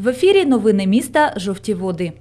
В ефірі новини міста Жовті води.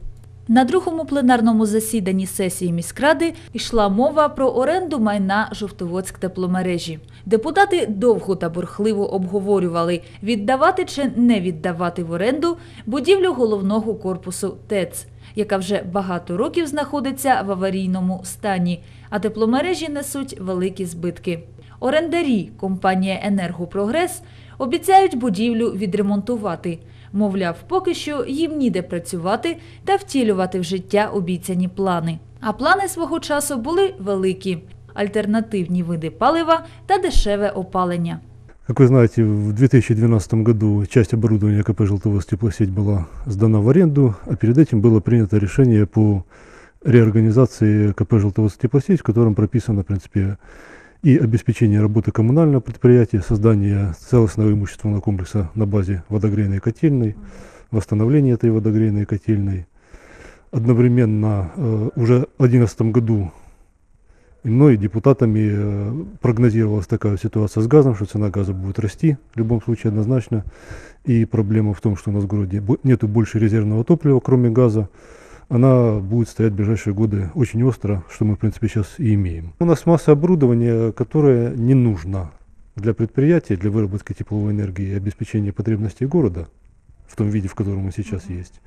На другому пленарному засіданні сесії міськради йшла мова про оренду майна Жовтоводськ тепломережі. Депутати довго та бурхливо обговорювали, віддавати чи не віддавати в оренду будівлю головного корпусу ТЕЦ, яка вже багато років знаходиться в аварійному стані, а тепломережі несуть великі збитки. Орендарі компанія Енергопрогрес обіцяють будівлю відремонтувати. Мовляв, поки що їм ніде працювати та втілювати в життя обіцяні плани. А плани свого часу були великі: альтернативні види палива та дешеве опалення. Как вы знаете, в 2012 году часть оборудования КП «Желтоводск теплосеть» была сдана в аренду, а перед этим было принято решение по реорганизации КП «Желтоводск теплосеть», в котором прописано, в принципе, и обеспечение работы коммунального предприятия, создание целостного имущественного комплекса на базе водогрейной котельной, восстановление этой водогрейной котельной. Одновременно э, уже в 2011 году и мной, и депутатами э, прогнозировалась такая ситуация с газом, что цена газа будет расти в любом случае однозначно. И проблема в том, что у нас в городе нету больше резервного топлива, кроме газа. Она будет стоять в ближайшие годы очень остро, что мы, в принципе, сейчас и имеем. У нас масса оборудования, которое не нужно для предприятия, для выработки тепловой энергии и обеспечения потребностей города в том виде, в котором он сейчас есть.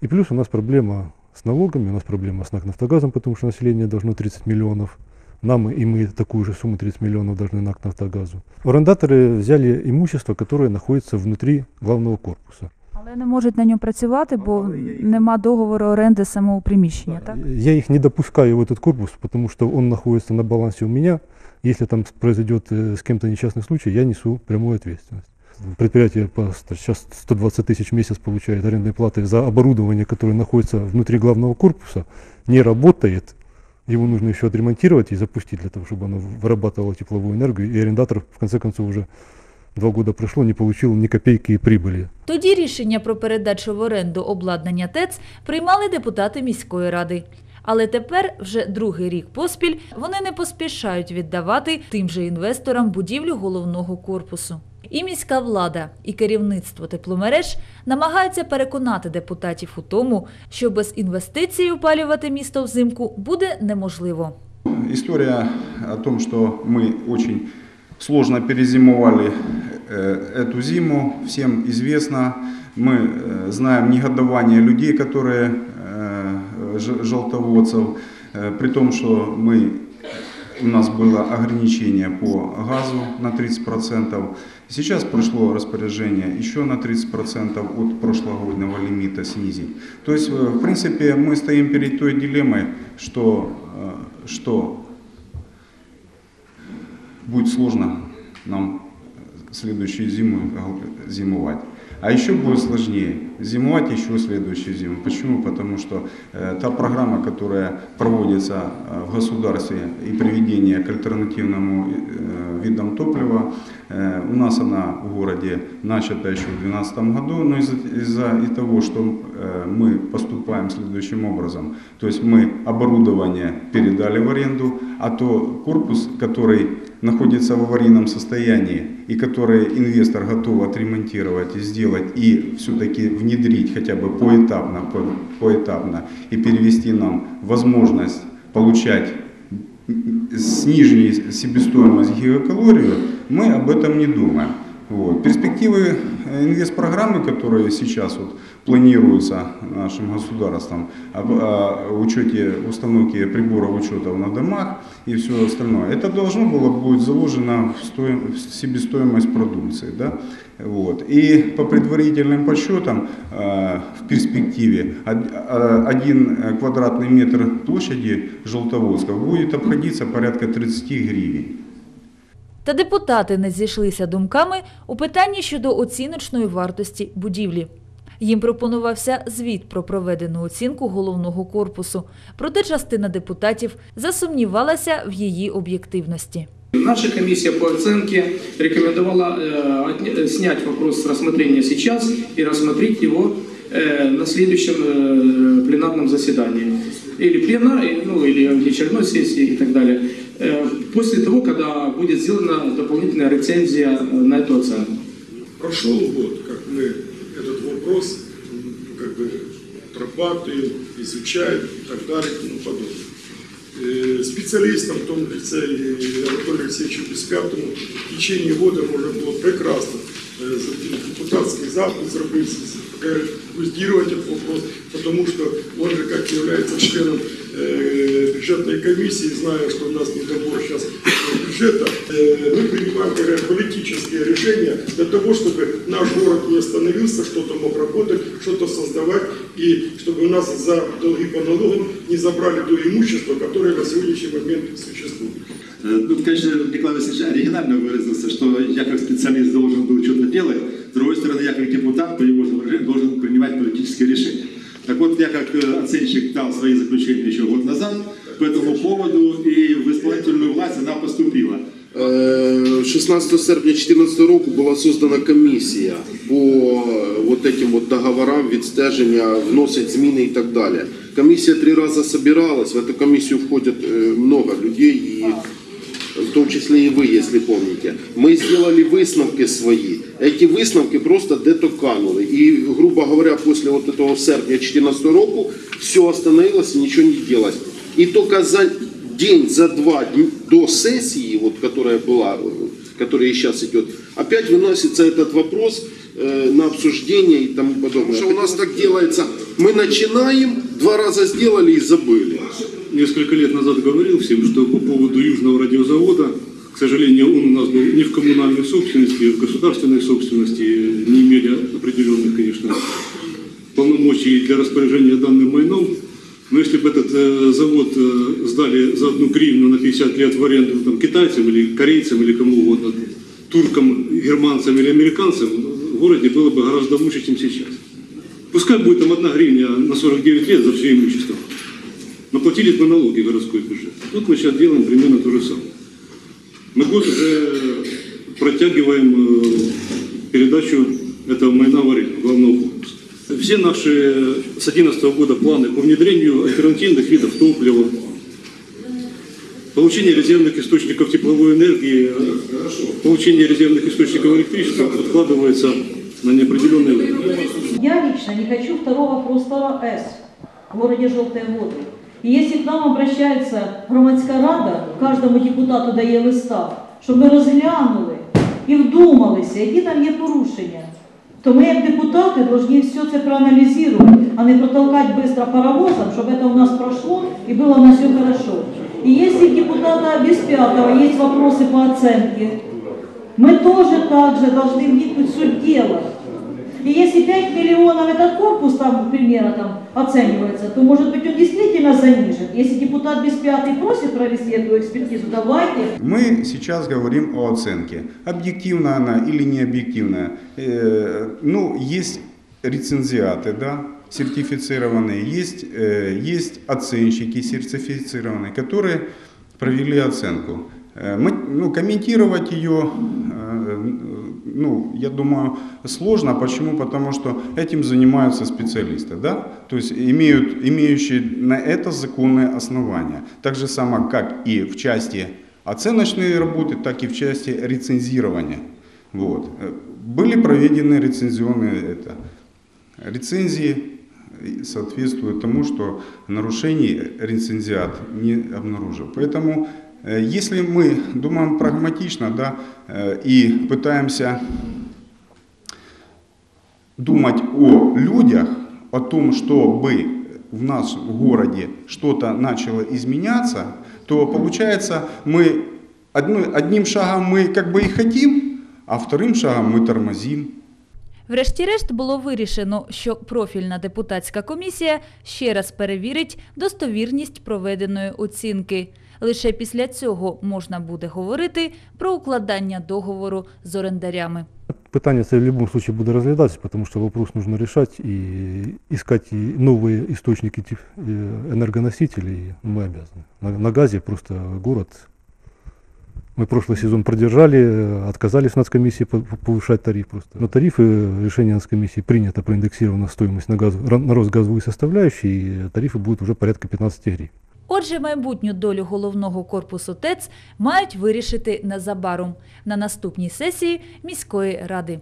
И плюс у нас проблема с налогами, у нас проблема с НАК «Нафтогазом», потому что население должно 30 миллионов. Нам и мы такую же сумму 30 миллионов должны НАК «Нафтогазу». Арендаторы взяли имущество, которое находится внутри главного корпуса. Але не можуть на ньому працювати, бо нема договору оренди самого приміщення, так? Я их не допускаю в этот корпус, потому что он находится на балансе у меня. Если там произойдет э, с кем-то несчастный случай, я несу прямую ответственность. Предприятие по, сейчас 120 тысяч в месяц получает арендной платы за оборудование, которое находится внутри главного корпуса, не работает. Его нужно еще отремонтировать и запустить для того, чтобы оно вырабатывало тепловую энергию. И арендатор, в конце концов, уже два года прошло, не получил ни копейки прибыли. Тоді рішення про передачу в оренду обладнання ТЕЦ приймали депутати міської ради. Але тепер, вже другий рік поспіль, вони не поспішають віддавати тим же інвесторам будівлю головного корпусу. І міська влада, і керівництво тепломереж намагаються переконати депутатів у тому, що без інвестицій опалювати місто взимку буде неможливо. История о том, что мы очень сложно перезимовали э, эту зиму, всем известно. Мы э, знаем негодование людей, которые э, желтоводцев, при том, что мы, у нас было ограничение по газу на 30%. Сейчас пришло распоряжение еще на 30% от прошлогоднего лимита снизить. То есть, в принципе, мы стоим перед той дилеммой, что, что будет сложно нам следующую зиму э, зимовать. А еще будет сложнее зимовать еще следующую зиму. Почему? Потому что э, та программа, которая проводится э, в государстве и приведение к альтернативному э, видам топлива, э, у нас она в городе начата еще в 2012 году, но из-за из-за и того, что э, мы поступаем следующим образом, то есть мы оборудование передали в аренду, а то корпус, который находится в аварийном состоянии и который инвестор готов отремонтировать и сделать и все-таки внедрить хотя бы поэтапно, по- поэтапно и перевести нам возможность получать с нижней себестоимость гигакалорию, мы об этом не думаем. Вот. Перспективы э, инвестпрограммы, которые сейчас вот планируются нашим государством, об о учете установки приборов учета на домах и все остальное, это должно было быть заложено в, в себестоимость продукции. Да? Вот. И по предварительным подсчетам э, в перспективе э, один квадратный метр площади Желтоводска будет обходиться порядка 30 гривен. Та депутати не зійшлися думками у питанні щодо оціночної вартості будівлі. Їм пропонувався звіт про проведену оцінку головного корпусу, проте частина депутатів засумнівалася в її об'єктивності. Наша комиссия по оценке рекомендовала э, отне- э, снять вопрос с рассмотрения сейчас и рассмотреть его э, на следующем э, пленарном заседании. Или пленар, и- ну, или внеочередной сессии и так далее. Э, после того, когда будет сделана дополнительная рецензия э, на эту оценку. Прошел год, как мы этот вопрос как бы прорабатываем, изучаем и так далее и тому подобное. Э, Специалистам, в том лице и Анатолию Алексеевичу Беспятому, в течение года можно было прекрасно депутатский запад зробити, регулировать этот вопрос, потому что он же как является членом бюджетной комиссии, зная, что у нас недобор сейчас бюджета, э, мы принимаем говоря, политические решения для того, чтобы наш город не остановился, что-то мог работать, что-то создавать, и чтобы у нас за долги по налогам не забрали то имущество, которое на сегодняшний момент существует. Э, Ну, конечно, Николай Васильевич оригинально выразился, что я как специалист должен был что-то делать, с другой стороны, я как депутат, по его же должен принимать политические решения. Так вот, я как э, оценщик дал свои заключения еще год назад по этому поводу, и в исполнительную власть она поступила. Е, 16 серпня 2014 року була создана комісія по е, вот этим вот договорам, відстеження, вносять зміни і так далі. Комісія три рази собиралась, в эту комісію входять е, много людей, і в том числе и вы, если помните. Мы сделали выставки свои. Эти выставки просто где-то канули. И, грубо говоря, после вот этого серпня 2014 року все остановилось и ничего не делалось. И только за день, за два до сессии, вот, которая была, которая сейчас идет, опять выносится этот вопрос э, на обсуждение и тому подобное. Потому что у нас так делается. Мы начинаем, два раза сделали и забыли. Несколько лет назад говорил всем, что по поводу Южного радиозавода, к сожалению, он у нас был не в коммунальной собственности, в государственной собственности, не имели определенных, конечно, полномочий для распоряжения данным майном. Но если бы этот э, завод э, сдали за одну гривну на 50 лет в аренду там, китайцам или корейцам или кому угодно, туркам, германцам или американцам, в городе было бы гораздо лучше, чем сейчас. Пускай будет там одна гривня на 49 лет за все имущество но платили бы налоги городской бюджет. Тут мы сейчас делаем примерно то же самое. Мы год уже протягиваем э, передачу этого майна в главного корпуса. Все наши с 2011 года планы по внедрению альтернативных видов топлива, получение резервных источников тепловой энергии, получение резервных источников электричества откладывается на неопределенное время. Я лично не хочу второго простора С в городе Желтые воды. И если к нам обращается громадська рада, кожному депутату дає листа, щоб ми розглянули і вдумалися, які там є порушення, то ми як депутати повинні все це проаналізувати, а не протолкати швидко паровозом, щоб це у нас пройшло і було у нас все хорошо. И если у депутата Беспятого есть вопросы по оценке, мы тоже также должны вникнуть в суть дела. И если 5 миллионов этот корпус там, к там оценивается, то может быть он действительно занижен. Если депутат без пятый просит провести эту экспертизу, давайте. Мы сейчас говорим о оценке. Объективна она или не объективная. Э, ну, есть рецензиаты, да, сертифицированные, есть, э, есть оценщики сертифицированные, которые провели оценку. Э, мы, ну, комментировать ее, ну, я думаю, сложно. Почему? Потому что этим занимаются специалисты, да? То есть имеют, имеющие на это законное основание. Так же само, как и в части оценочной работы, так и в части рецензирования. Вот. Были проведены рецензионные это, рецензии, соответствуют тому, что нарушений рецензиат не обнаружил. Поэтому, если мы думаем прагматично да, э, и пытаемся думать о людях, о том, чтобы в нас в городе что-то начало изменяться, то получается мы одной- одним шагом мы как бы и хотим, а вторым шагом мы тормозим. Врешті-решт було вирішено, що профільна депутатська комісія ще раз перевірить достовірність проведеної оцінки. Лише після цього можна буде говорити про укладання договору з орендарями. Питання це в будь-якому випадку буде розглядатися, тому що вопрос нужно решать и искать новые источники э, энергоносителей мы обязаны. На, на газе просто город. Мы прошлый сезон продержали, э, отказались нацкомиссии по- по- повышать тариф просто. Но тарифы, э, решение нацкомиссии принято, проиндексирована стоимость на, газ, на рост газовой составляющей, и тарифы будут уже порядка 15 гривен. Отже, майбутню долю головного корпусу ТЕЦ мають вирішити незабаром на наступній сесії міської ради.